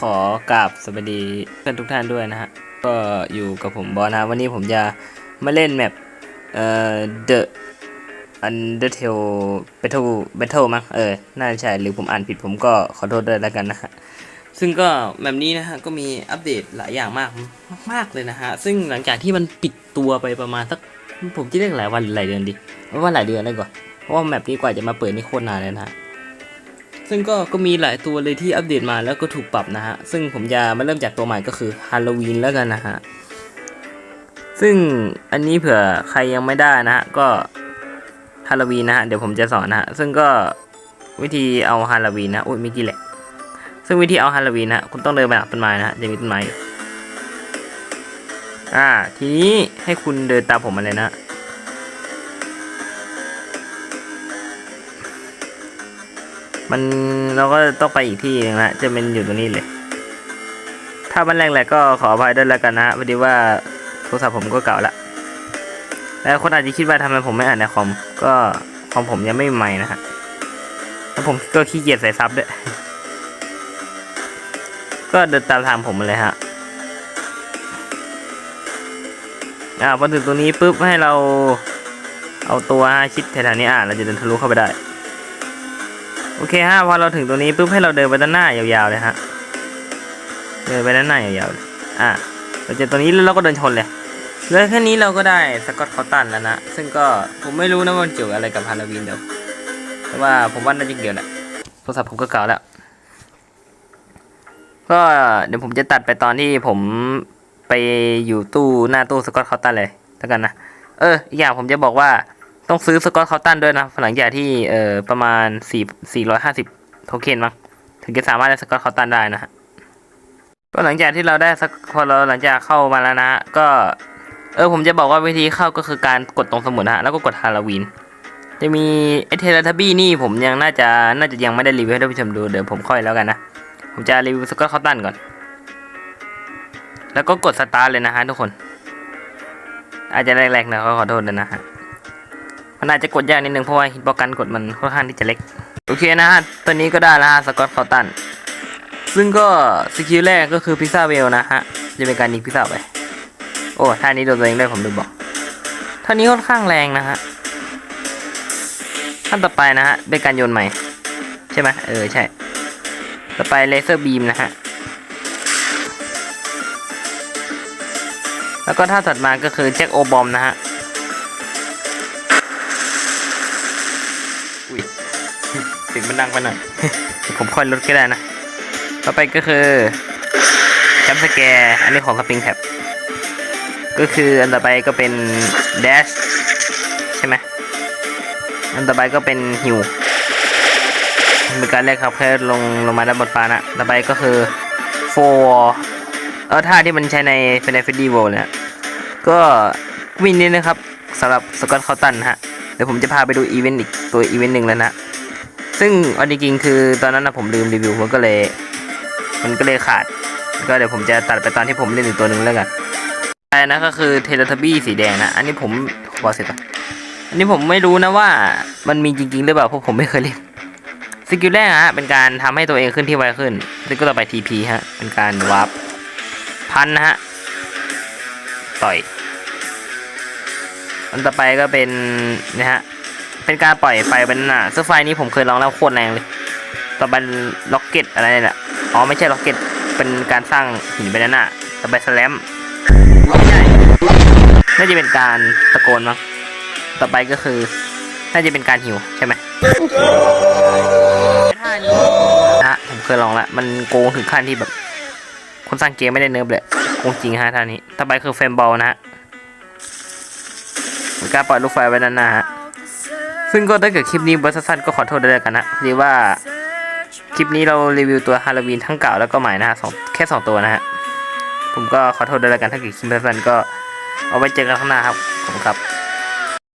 ขอกราบสวัสดีเพื่อนทุกท่านด้วยนะฮะ ก็อยู่กับผมบอสนะวันนี้ผมจะมาเล่นแมปเอ่อ The Undertale Battle Battle มั้งเออ น่าจะใช่หรือผมอ่านผิดผมก็ขอโทษด้วยแล้วกันนะฮะ ซึ่งก็แบบนี้นะฮะ ก็มีอัปเดตหลายอย่างมากมากเลยนะฮะ ซึ่งหลังจากที่มันปิดตัวไปประมาณสัก ผมจะเรียกหลายวันหรือหลายเดือนดีว่าหลายเดือนได้ก่อนเพราะว่าแมปนี้กว่าจะมาเปิดนี่โคตรนานเลยนะฮะ ซึ่งก็ก็มีหลายตัวเลยที่อัปเดตมาแล้วก็ถูกปรับนะฮะ ซึ่งผมจะมาเริ่มจากตัวใหม่ก็คือฮาโลวีนแล้วกันนะฮะ ซึ่งอันนี้เผื่อใครยังไม่ได้นะฮะ ก็ฮาโลวีนนะฮะ เดี๋ยวผมจะสอนนะฮะ ซึ่งก็วิธีเอาฮาโลวีนนะอุ้ยไม่กี่แหละ ซึ่งวิธีเอาฮาโลวีนนะคุณต้องเดินไปหลังต้นไม้นะฮะจะมีต้นไม้อยู่อ่า ทีนี้ให้คุณเดินตามผมมาเลยนะ มันเราก็ต้องไปอีกที่หนึงนะจะเป็นอยู่ตรงนี้เลย ถ้ามันแรงแหละก็ขออภัยด้วยแล้วกันนะพอดีว่าโทรศัพท์ผมก็เก่าละแล้วคนอาจจะคิดว่าทำไมผมไม่อ่านในคอมก็คอมผมยังไม่ใหม่นะฮะแล้วผมก็ขี้เกียจใส่ซับด้วยก็เดินตามทางผมมาเลยฮะอ่าพอถึงตรงนี้ปุ๊บให้เราเอาตัวชิดแถวๆนี้อ่าเราจะเดินทะลุเข้าไปได้ โอเคฮะพอเราถึงตรงนี้ปุ๊บให้เราเดินไปด้านหน้ายาวๆเลยฮะเดินไปด้านหน้ายาวๆอะเราจอตรงนี้แล้วเราก็เดินชนเลยแล้วแค่นี้เราก็ได้สกอตคอตตันแล้วนะซึ่งก็ผมไม่รู้นะว่ามันเกี่ยวอะไรกับฮาโลวีนเดี๋ยวแต่ว่าผมว่าน่าจะเกี่ยวแหละโทรศัพท์ผมก็เก่าแล้วก็เดี๋ยวผมจะตัดไปตอนที่ผมไปอยู่ตู้หน้าตู้สกอตคอตตันเลยแล้วกันนะเอออีกอย่างผมจะบอกว่า ต้องซื้อสกอตคอตตันด้วยนะหลังจากที่เอ่อประมาณสี่สี่ร้อยห้าสิบโทเค็นมั้งถึงจะสามารถได้สกอตคอตตันได้นะฮะก็หลังจากที่เราได้สักพอเราหลังจากเข้ามาแล้วนะ ก็ เออผมจะบอกว่าวิธีเข้าก็คือการกดตรงสมุดฮะแล้วก็กดฮาโลวีนจะมีไอเทเลทับบี้นี่ผมยังน่าจะน่าจะยังไม่ได้รีวิวให้ท่านผู้ชมดูเดี๋ยวผมค่อยแล้วกันนะ ผมจะรีวิวสกอตคอตตันก่อน แล้วก็กดสตาร์ทเลยนะฮะทุกคน อาจจะแรกๆนะขอโทษด้วยนะฮะ มันอาจจะกดยากนิดนึงเพราะว่าฮิตบอกกันกดมันค่อนข้างที่จะเล็ก โอเคนะฮะตอนนี้ก็ได้แล้วฮะสกอตคอตตัน ซึ่งก็สกิลแรกก็คือพิซซ่าเวลนะฮะ จะเป็นการยิงพิซซ่าไป โอ้ท่านี้โดนตัวเองด้วยผมลืมบอกท่านี้ค่อนข้างแรงนะฮะท่านต่อไปนะฮะเป็นการโยนใหม่ ใช่ไหมเออใช่ ต่อไปเลเซอร์บีมนะฮะแล้วก็ท่าถัดมาก็คือแจ็คโอบอมนะฮะ เสียงมันดังไปหน่อยผมค่อยลดก็ได้นะ ต่อไปก็คือจัมสแกร์อันนี้ของสปริงแท็บก็คืออันต่อไปก็เป็นเดชใช่ไหมอันต่อไปก็เป็นฮิวเป็นการแรกครับแค่ลงลงมาด้านบนฟ้านะ ต่อไปก็คือโฟเออท่าที่มันใช้ในเฟนเฟดดี้โวเนี่ยก็วินนี้นะครับสำหรับสกอตเคาตันฮะ เดี๋ยวผมจะพาไปดูอีเวนต์อีกตัวอีเวนต์หนึ่งแล้วนะ ซึ่งเอาจริงๆคือตอนนั้นนะผมลืมรีวิวมันก็เลย มันก็เลยขาด ก็เดี๋ยวผมจะตัดไปตอนที่ผมเล่นอีกตัวหนึ่งแล้วกันอันนั้นก็คือเทเลทบี้สีแดงนะ อันนี้ผมบอกเสร็จก่อนอันนี้ผมไม่รู้นะว่ามันมีจริงๆหรือเปล่าเพราะผมไม่เคยเล่นสกิลแรกฮะเป็นการทำให้ตัวเองขึ้นที่ไวขึ้นแล้วก็ต่อไปทีพีฮะเป็นการวาร์ปพันนะฮะต่อยอันต่อไปก็เป็นนะฮะ เป็นการปล่อยไฟเป็นหน้าซึ่งไฟนี้ผมเคยลองแล้วโคตรแรงเลยต่อไปล็อกเก็ตอะไรเนี่ยอ๋อไม่ใช่ล็อกเก็ตเป็นการสร้างหินเป็นหน้าต่อไปสแลมไม่ใช่น่าจะเป็นการตะโกนมั้งต่อไปก็คือ น่าจะเป็นการหิวใช่ไหมท่านี้นะผมเคยลองละมันโกงถึงขั้นที่แบบ คนสร้างเกมไม่ได้เนิร์ฟเลยโกงจริงฮะท่านี้ ต่อไปคือเฟรมบอลนะฮะมีการปล่อยลูกไฟไว้ด้านหน้าฮะ ซึ่งก็ถ้าเกิดคลิปนี้บริสั้นก็ขอโทษด้วยกันนะพอดีว่าคลิปนี้เรารีวิวตัวฮาโลวีนทั้งเก่าแล้วก็ใหม่นะฮะสองแค่สองตัวนะฮะผมก็ขอโทษด้วยกันถ้าเกิดคลิปสั้นก็เอาไว้เจอกันข้างหน้าครับขอบคุณครับ